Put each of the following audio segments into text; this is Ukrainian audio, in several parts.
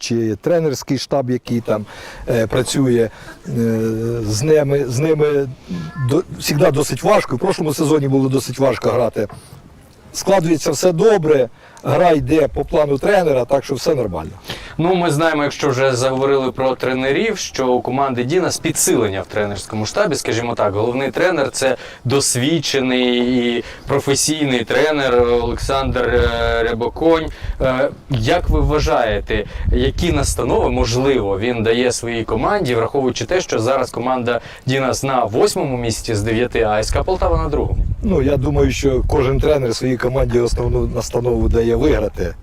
чи тренерський штаб, який там е, працює е, з ними, з ними до, завжди досить важко. В прошлому сезоні було досить важко грати. Складується все добре, гра йде по плану тренера, так що все нормально. Ну, ми знаємо, якщо вже заговорили про тренерів, що у команди Діна підсилення в тренерському штабі, скажімо так, головний тренер це досвідчений і професійний тренер Олександр е, Рябоконь. Е, Як ви вважаєте, які настанови можливо він дає своїй команді, враховуючи те, що зараз команда Дінас на восьмому місці з дев'яти, а СК Полтава на другому? Ну, я думаю, що кожен тренер своїй команді основну настанову дає виграти.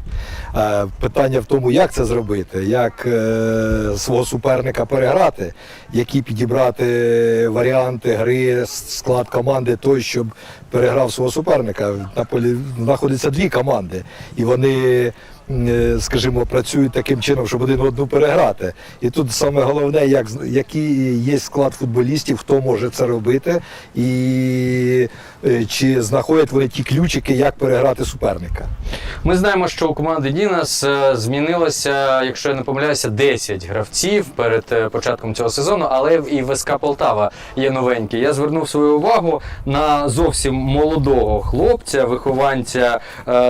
Е, Питання в тому, як це зробити, як е, свого суперника переграти, які підібрати варіанти гри, склад команди той, щоб переграв свого суперника. На полі знаходяться дві команди, і вони. Е, Скажімо, працюють таким чином, щоб один одну переграти. І тут саме головне, як, який є склад футболістів, хто може це робити, і е, чи знаходять вони ті ключики, як переграти суперника. Ми знаємо, що у команди Дінас е, змінилося, якщо я не помиляюся, 10 гравців перед початком цього сезону, але і в СК Полтава є новенькі. Я звернув свою увагу на зовсім молодого хлопця, вихованця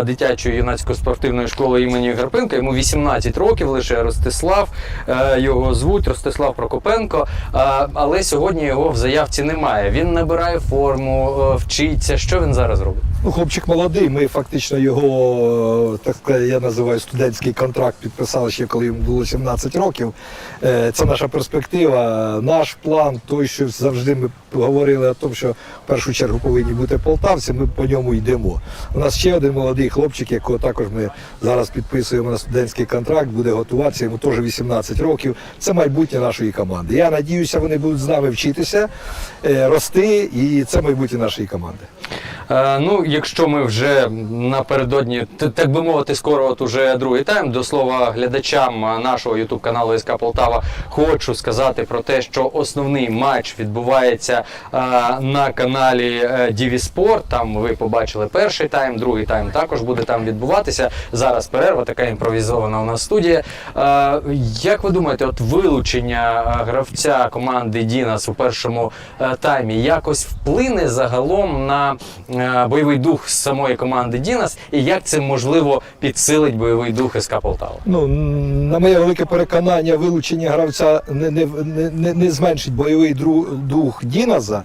дитячої юнацької спортивної школи імені Гарпенка. Йому 18 років лише Ростислав. е, Його звуть Ростислав Прокопенко. Е, Але сьогодні його в заявці немає. Він набирає форму, е, вчиться. Що він зараз робить? Ну, хлопчик молодий. Ми фактично його, так я називаю студентський контракт, підписали ще коли йому було 17 років. Це наша перспектива, наш план, той, що завжди ми говорили о тому, що в першу чергу повинні бути полтавці. Ми по ньому йдемо. У нас ще один молодий хлопчик, якого також ми зараз підписуємо на студентський контракт, буде готуватися. Йому теж 18 років. Це майбутнє нашої команди. Я надіюся, вони будуть з нами вчитися, е, рости, і це майбутнє нашої команди. Е, ну, якщо ми вже напередодні, так би мовити, скоро от уже другий тайм. До слова, глядачам нашого ютуб каналу СК Полтава хочу сказати про те, що основний матч відбувається е, на каналі е, Діві Спорт. Там ви побачили перший тайм, другий тайм також буде там відбуватися. Зараз перерва, така імпровізована у нас студія. Е, як ви думаєте, от вилучення гравця команди Дінас у першому таймі якось вплине загалом на бойовий дух самої команди Дінас, і як це можливо підсилить бойовий дух СК Полтава? Ну, на моє велике переконання, вилучення гравця не, не, не, не, зменшить бойовий дру- Діназа.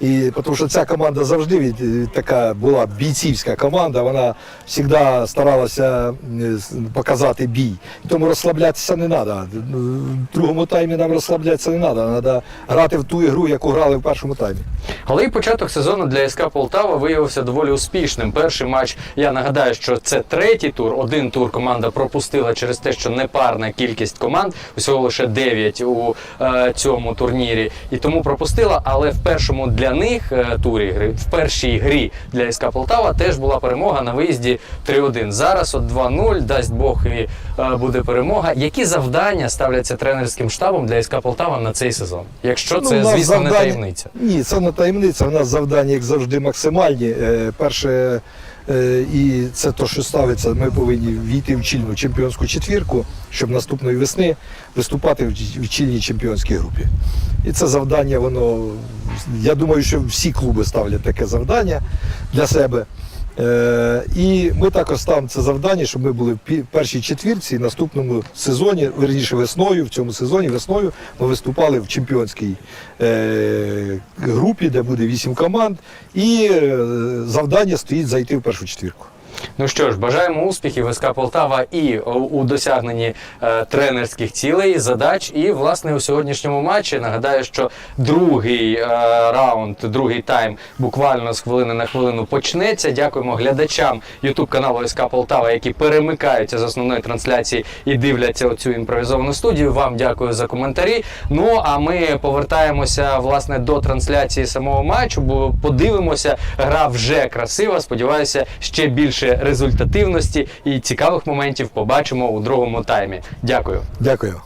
І, тому що ця команда завжди від, така була бійцівська команда, вона завжди старалася показати бій. Тому розслаблятися не треба. В другому таймі нам розслаблятися не треба. Треба грати в ту ігру, яку грали в першому таймі. Але і початок сезону для СК Полтава виявився доволі успішним. Перший матч, я нагадаю, що це третій тур. Один тур команда пропустила через те, що непарна кількість команд, усього лише 9 у е, цьому турнірі, і тому пропустила. Але в першому для них е, турі гри, в першій грі для СК Полтава теж була перемога на виїзді 3-1. Зараз от 2-0, дасть Бог і е, буде перемога. Які завдання ставляться тренерським штабом для СК Полтава на цей сезон? Якщо Ну, це, ну, звісно, звісно, не таємниця. Ні, це не таємниця. У нас завдання, як завжди, максимальні. Е, Перше, і це то, що ставиться, ми повинні війти в чільну чемпіонську четвірку, щоб наступної весни виступати в чільній чемпіонській групі. І це завдання, воно, я думаю, що всі клуби ставлять таке завдання для себе. Е, і ми також ставимо це завдання, щоб ми були в першій четвірці і наступному сезоні, верніше весною, в цьому сезоні весною ми виступали в чемпіонській е, групі, де буде вісім команд. І е, завдання стоїть зайти в першу четвірку. Ну що ж, бажаємо успіхів СК Полтава і у- досягненні е, тренерських цілей, задач. І власне у сьогоднішньому матчі нагадаю, що другий е, раунд, другий тайм буквально з хвилини на хвилину почнеться. Дякуємо глядачам Ютуб каналу СК Полтава, які перемикаються з основної трансляції і дивляться оцю імпровізовану студію. Вам дякую за коментарі. Ну а ми повертаємося власне до трансляції самого матчу, бо подивимося, гра вже красива. Сподіваюся, ще більше результативності і цікавих моментів побачимо у другому таймі. Дякую. Дякую.